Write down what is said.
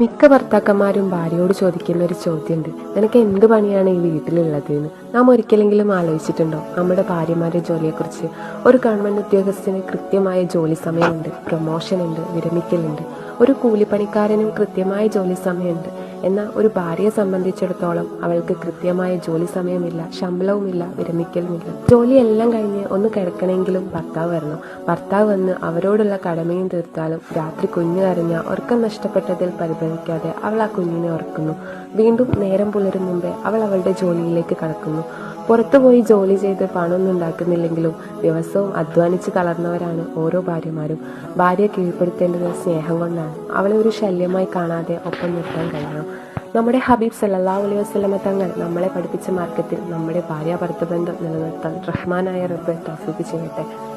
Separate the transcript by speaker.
Speaker 1: മിക്ക ഭർത്താക്കന്മാരും ഭാര്യയോട് ചോദിക്കുന്ന ഒരു ചോദ്യമുണ്ട്. നിനക്ക് എന്ത് പണിയാണ് ഈ വീട്ടിലുള്ളത് എന്ന് നാം ഒരിക്കലെങ്കിലും ആലോചിച്ചിട്ടുണ്ടോ? നമ്മുടെ ഭാര്യമാരുടെ ജോലിയെക്കുറിച്ച്. ഒരു ഗവൺമെന്റ് ഉദ്യോഗസ്ഥന് കൃത്യമായ ജോലി സമയമുണ്ട്. പ്രൊമോഷൻ ഉണ്ട് വിരമിക്കലുണ്ട്. ഒരു കൂലിപ്പണിക്കാരനും കൃത്യമായ ജോലി സമയമുണ്ട്. എന്നാൽ ഒരു ഭാര്യയെ സംബന്ധിച്ചിടത്തോളം അവൾക്ക് കൃത്യമായ ജോലി സമയമില്ല ശമ്പളവുമില്ല വിരമിക്കലുമില്ല. ജോലിയെല്ലാം കഴിഞ്ഞ് ഒന്ന് കിടക്കണമെങ്കിലും ഭർത്താവ് വരണം. ഭർത്താവ് വന്ന് അവരോടുള്ള കടമയും തീർത്താലും രാത്രി കുഞ്ഞു കരഞ്ഞ ഉറക്കം നഷ്ടപ്പെട്ടതിൽ പരിഭവിക്കാതെ അവൾ ആ കുഞ്ഞിനെ ഉറക്കുന്നു. വീണ്ടും നേരം പുലരും മുമ്പേ അവൾ അവളുടെ ജോലിയിലേക്ക് കടക്കുന്നു. പുറത്തുപോയി ജോലി ചെയ്ത് പണമൊന്നും ഉണ്ടാക്കുന്നില്ലെങ്കിലും ദിവസവും അധ്വാനിച്ച് തളർന്നവരാണ് ഓരോ ഭാര്യമാരും. ഭാര്യയെ കീഴ്പ്പെടുത്തേണ്ടത് സ്നേഹം കൊണ്ടാണ്. അവളെ ഒരു ശല്യമായി കാണാതെ ഒപ്പം നിർത്താൻ കഴിയണം. നമ്മുടെ ഹബീബ് സല്ലല്ലാഹു അലൈഹി വസ്ലമ തങ്ങൾ നമ്മളെ പഠിപ്പിച്ച മാർഗത്തിൽ നമ്മുടെ ഭാര്യ ഭർത്തബന്ധം നിലനിർത്താൻ റഹ്മാനായ റബ്ബ് തൗഫീഖ് ചെയ്യട്ടെ.